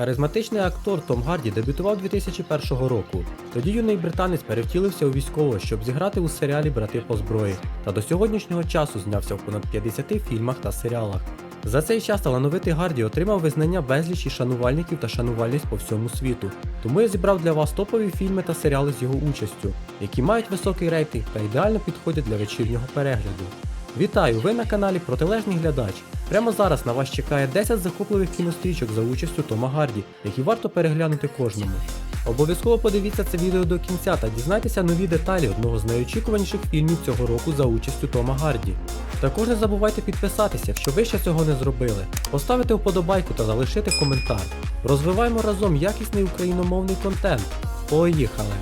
Харизматичний актор Том Гарді дебютував 2001 року. Тоді юний британець перевтілився у військового, щоб зіграти у серіалі Брати по зброї, та до сьогоднішнього часу знявся в понад 50 фільмах та серіалах. За цей час талановитий Гарді отримав визнання безлічі шанувальників та шанувальниць по всьому світу. Тому я зібрав для вас топові фільми та серіали з його участю, які мають високий рейтинг та ідеально підходять для вечірнього перегляду. Вітаю! Ви на каналі Протилежний глядач. Прямо зараз на вас чекає 10 захопливих кінострічок за участю Тома Гарді, які варто переглянути кожному. Обов'язково подивіться це відео до кінця та дізнайтеся нові деталі одного з найочікуваніших фільмів цього року за участю Тома Гарді. Також не забувайте підписатися, якщо ви ще цього не зробили, поставити вподобайку та залишити коментар. Розвиваємо разом якісний україномовний контент. Поїхали!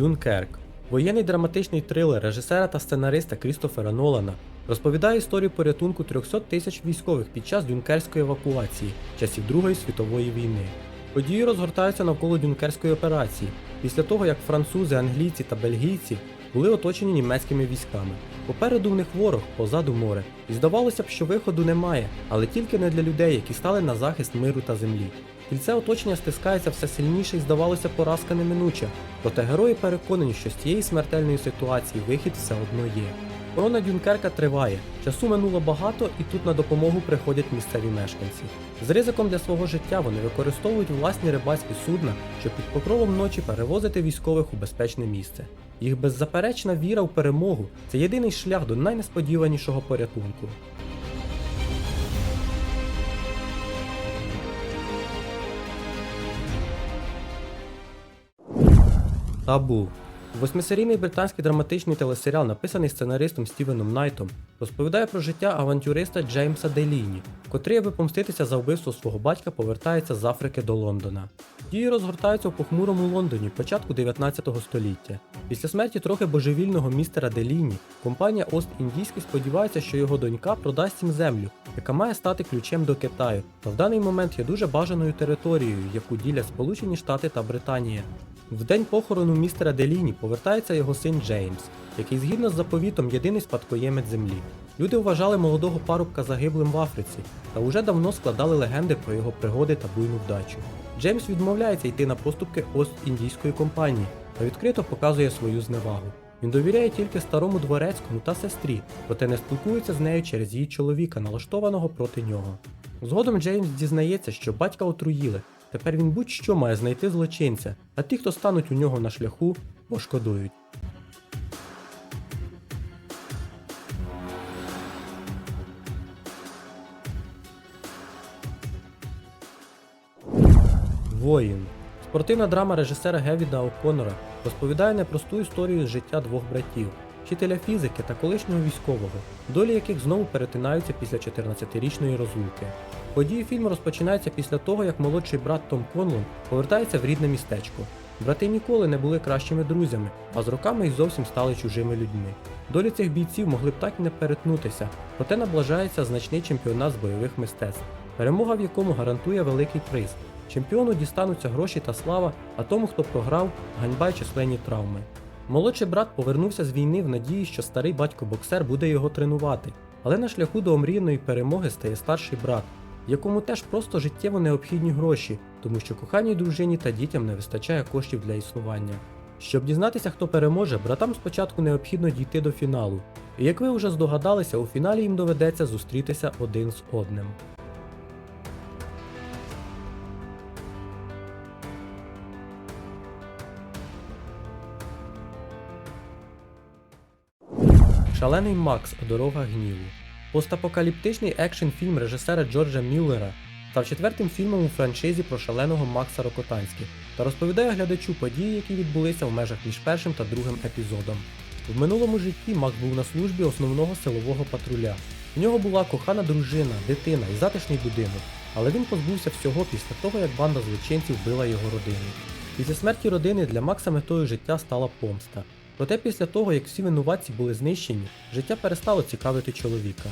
Дюнкерк воєнний драматичний трилер режисера та сценариста Крістофера Нолана розповідає історію порятунку 300 тисяч військових під час дюнкерської евакуації часів Другої світової війни. Події розгортаються навколо дюнкерської операції після того, як французи, англійці та бельгійці були оточені німецькими військами. Попереду в них ворог, позаду море, і здавалося б, що виходу немає, але тільки не для людей, які стали на захист миру та землі. Кільце оточення стискається все сильніше і здавалося поразка неминуча. Проте герої переконані, що з цієї смертельної ситуації вихід все одно є. Корона Дюнкерка триває. Часу минуло багато, і тут на допомогу приходять місцеві мешканці. З ризиком для свого життя вони використовують власні рибацькі судна, щоб під покровом ночі перевозити військових у безпечне місце. Їх беззаперечна віра в перемогу це єдиний шлях до найнесподіванішого порятунку. Табу. Восьмисерійний британський драматичний телесеріал, написаний сценаристом Стівеном Найтом, розповідає про життя авантюриста Джеймса Деліні, котрий, аби помститися за вбивство свого батька, повертається з Африки до Лондона. Дії розгортаються у похмурому Лондоні початку 19 століття. Після смерті трохи божевільного містера Деліні, компанія Ост-Індійський сподівається, що його донька продасть їм землю, яка має стати ключем до Китаю, та в даний момент є дуже бажаною територією, яку ділять Сполучені Штати та Британія. В день похорону містера Деліні повертається його син Джеймс, який згідно з заповітом єдиний спадкоємець землі. Люди вважали молодого парубка загиблим в Африці та уже давно складали легенди про його пригоди та буйну вдачу. Джеймс відмовляється йти на поступки Ост-Індійської компанії та відкрито показує свою зневагу. Він довіряє тільки старому дворецькому та сестрі, проте не спілкується з нею через її чоловіка, налаштованого проти нього. Згодом Джеймс дізнається, що батька отруїли. Тепер він будь-що має знайти злочинця, а ті, хто стануть у нього на шляху, пошкодують. Воїн. Спортивна драма режисера Гевіда О'Коннора розповідає непросту історію з життя двох братів, вчителя фізики та колишнього військового, долі яких знову перетинаються після 14-річної розлуки. Події фільму розпочинаються після того, як молодший брат Том Конлон повертається в рідне містечко. Брати ніколи не були кращими друзями, а з роками й зовсім стали чужими людьми. Долі цих бійців могли б так і не перетнутися, проте наближається значний чемпіонат з бойових мистецтв, перемога в якому гарантує великий приз. Чемпіону дістануться гроші та слава, а тому, хто програв, ганьба й численні травми. Молодший брат повернувся з війни в надії, що старий батько-боксер буде його тренувати, але на шляху до омріяної перемоги стає старший брат, якому теж просто життєво необхідні гроші, тому що коханій дружині та дітям не вистачає коштів для існування. Щоб дізнатися, хто переможе, братам спочатку необхідно дійти до фіналу. І як ви вже здогадалися, у фіналі їм доведеться зустрітися один з одним. Шалений Макс Дорога гніву. Постапокаліптичний екшн-фільм режисера Джорджа Мюллера став четвертим фільмом у франшизі про шаленого Макса Рокотанські та розповідає глядачу події, які відбулися в межах між першим та другим епізодом. В минулому житті Макс був на службі основного силового патруля. В нього була кохана дружина, дитина і затишний будинок, але він позбувся всього після того, як банда злочинців вбила його родину. Після смерті родини для Макса метою життя стала помста. Проте після того, як всі винуватці були знищені, життя перестало цікавити чоловіка.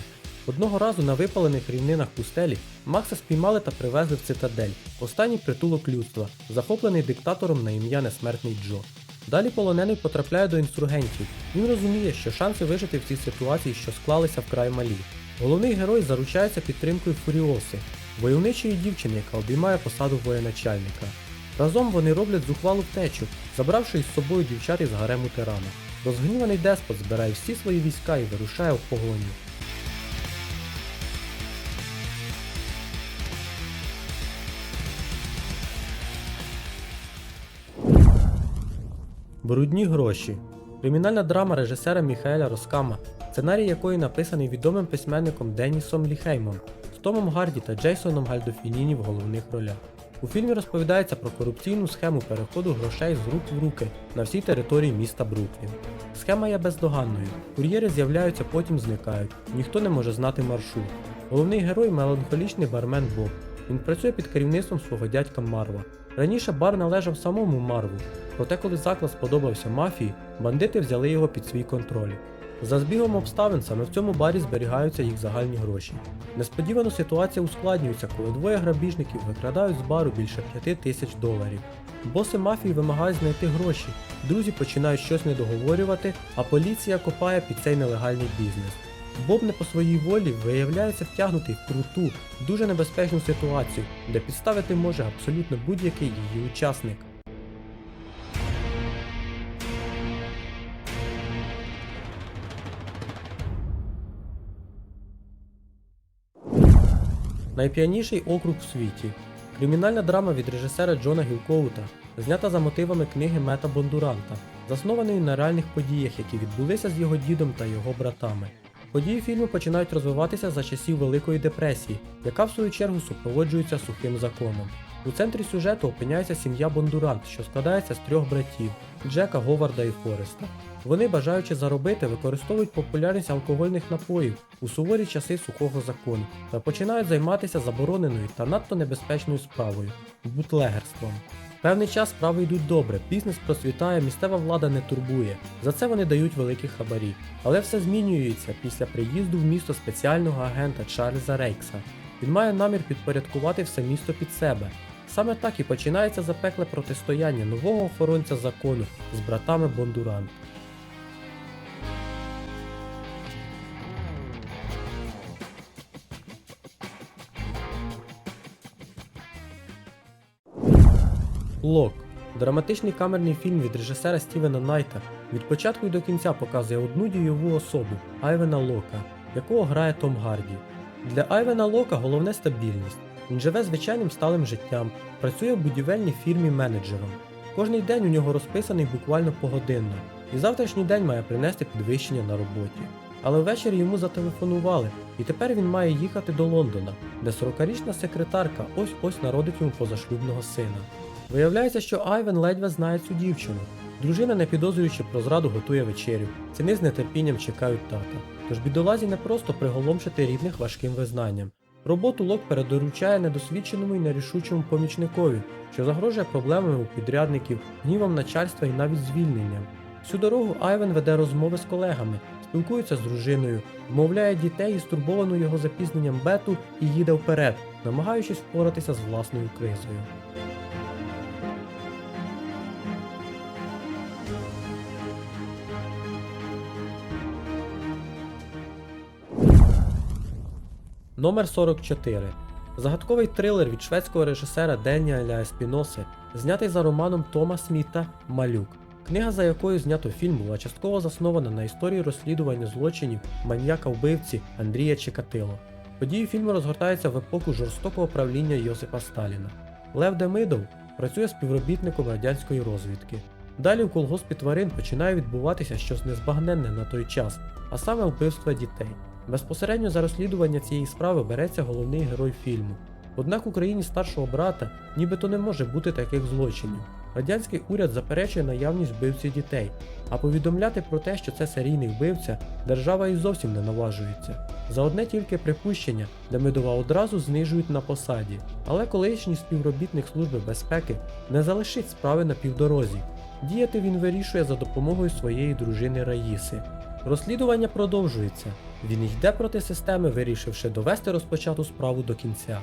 Одного разу на випалених рівнинах пустелі Макса спіймали та привезли в цитадель, останній притулок людства, захоплений диктатором на ім'я Несмертний Джо. Далі полонений потрапляє до інсургентів. Він розуміє, що шанси вижити в цій ситуації, що склалися вкрай малі. Головний герой заручається підтримкою Фуріоси, войовничої дівчини, яка обіймає посаду воєначальника. Разом вони роблять зухвалу втечу, забравши із собою дівчат із гарему тирана. Розгніваний деспот збирає всі свої війська і вирушає в погоню. Брудні гроші. Кримінальна драма режисера Міхаеля Роскама, сценарій якої написаний відомим письменником Денісом Ліхеймом, з Томом Гарді та Джейсоном Гальдофініні в головних ролях. У фільмі розповідається про корупційну схему переходу грошей з рук в руки на всій території міста Бруклін. Схема є бездоганною. Кур'єри з'являються, потім зникають, ніхто не може знати маршрут. Головний герой меланхолічний бармен Боб. Він працює під керівництвом свого дядька Марва. Раніше бар належав самому Марву, проте коли заклад сподобався мафії, бандити взяли його під свій контроль. За збігом обставин саме в цьому барі зберігаються їх загальні гроші. Несподівано ситуація ускладнюється, коли двоє грабіжників викрадають з бару більше 5 тисяч доларів. Боси мафії вимагають знайти гроші, друзі починають щось недоговорювати, а поліція копає під цей нелегальний бізнес. Боб не по своїй волі виявляється втягнутий в круту, дуже небезпечну ситуацію, де підставити може абсолютно будь-який її учасник. Найп'яніший округ в світі. Кримінальна драма від режисера Джона Гілкоута, знята за мотивами книги Мета Бондуранта, заснованої на реальних подіях, які відбулися з його дідом та його братами. Події фільму починають розвиватися за часів Великої депресії, яка в свою чергу супроводжується сухим законом. У центрі сюжету опиняється сім'я Бондурант, що складається з трьох братів Джека, Говарда і Фореста. Вони, бажаючи заробити, використовують популярність алкогольних напоїв у суворі часи сухого закону та починають займатися забороненою та надто небезпечною справою бутлегерством. Певний час справи йдуть добре, бізнес процвітає, місцева влада не турбує. За це вони дають великі хабарі. Але все змінюється після приїзду в місто спеціального агента Чарльза Рейкса. Він має намір підпорядкувати все місто під себе. Саме так і починається запекле протистояння нового охоронця закону з братами Бондуран. Лок драматичний камерний фільм від режисера Стівена Найта від початку і до кінця показує одну дійову особу Айвена Лока, якого грає Том Гарді. Для Айвена Лока головне стабільність. Він живе звичайним сталим життям, працює в будівельній фірмі менеджером. Кожний день у нього розписаний буквально погодинно, і завтрашній день має принести підвищення на роботі. Але ввечері йому зателефонували, і тепер він має їхати до Лондона, де 40-річна секретарка ось-ось народить йому позашлюбного сина. Виявляється, що Айвен ледве знає цю дівчину. Дружина, не підозрюючи про зраду, готує вечерю. Сини з нетерпінням чекають тата. Тож бідолазі не просто приголомшити рідних важким визнанням. Роботу Лок передоручає недосвідченому і нерішучому помічникові, що загрожує проблемами у підрядників, гнівом начальства і навіть звільненням. Всю дорогу Айвен веде розмови з колегами, спілкується з дружиною, вмовляє дітей і стурбовану його запізненням бету і їде вперед, намагаючись впоратися з власною кризою. Номер 44. Загадковий трилер від шведського режисера Деніеля Еспіноси, знятий за романом Тома Сміта Малюк. Книга, за якою знято фільм, була частково заснована на історії розслідування злочинів маньяка вбивці Андрія Чекатило. Події фільму розгортаються в епоху жорстокого правління Йосипа Сталіна. Лев Демидов працює співробітником радянської розвідки. Далі в колгоспі тварин починає відбуватися щось незбагненне на той час, а саме вбивство дітей. Безпосередньо за розслідування цієї справи береться головний герой фільму. Однак в Україні старшого брата нібито не може бути таких злочинів. Радянський уряд заперечує наявність вбивці дітей, а повідомляти про те, що це серійний вбивця, держава і зовсім не наважується. За одне тільки припущення Демидова одразу знижують на посаді, але колишній співробітник Служби безпеки не залишить справи на півдорозі. Діяти він вирішує за допомогою своєї дружини Раїси. Розслідування продовжується. Він йде проти системи, вирішивши довести розпочату справу до кінця.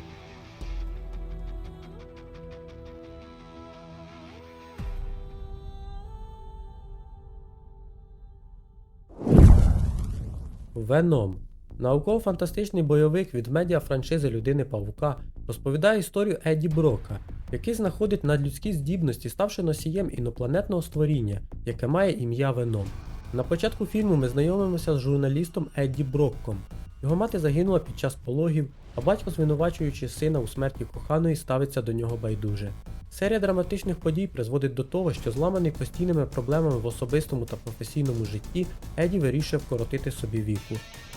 Веном науково-фантастичний бойовик від медіа франшизи Людини Павука розповідає історію Едді Брока, який знаходить надлюдські здібності, ставши носієм інопланетного створіння, яке має ім'я Веном. На початку фільму ми знайомимося з журналістом Едді Брокком. Його мати загинула під час пологів, а батько, звинувачуючи сина у смерті коханої, ставиться до нього байдуже. Серія драматичних подій призводить до того, що зламаний постійними проблемами в особистому та професійному житті, Еді вирішує вкоротити собі віку.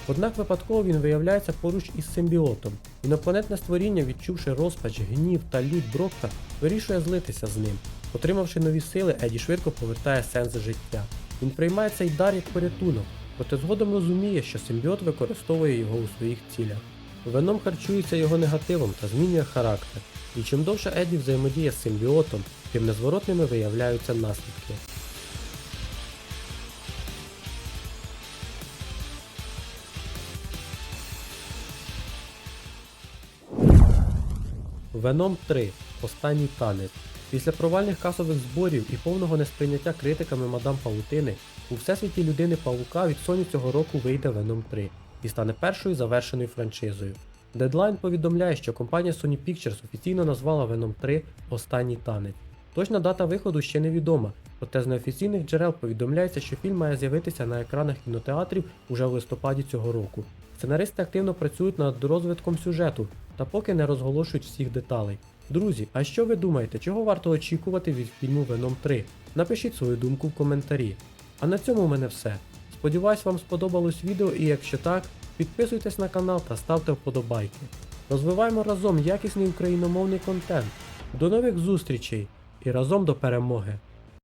Однак випадково він виявляється поруч із симбіотом. Інопланетне створіння, відчувши розпач, гнів та лють Брокка, вирішує злитися з ним. Отримавши нові сили, Еді швидко повертає сенс життя. Він приймає цей дар як порятунок, проте згодом розуміє, що симбіот використовує його у своїх цілях. Веном харчується його негативом та змінює характер. І чим довше Еді взаємодіє з симбіотом, тим незворотними виявляються наслідки. Веном 3. Останній танець. Після провальних касових зборів і повного несприйняття критиками мадам Паутини, у всесвіті людини Павука від Sony цього року вийде Venom 3 і стане першою завершеною франшизою. Deadline повідомляє, що компанія Sony Pictures офіційно назвала Venom 3 Останній танець. Точна дата виходу ще невідома, проте з неофіційних джерел повідомляється, що фільм має з'явитися на екранах кінотеатрів уже в листопаді цього року. Сценаристи активно працюють над розвитком сюжету та поки не розголошують всіх деталей. Друзі, а що ви думаєте, чого варто очікувати від фільму Venom 3? Напишіть свою думку в коментарі. А на цьому в мене все. Сподіваюсь, вам сподобалось відео і якщо так, підписуйтесь на канал та ставте вподобайки. Розвиваємо разом якісний україномовний контент. До нових зустрічей і разом до перемоги!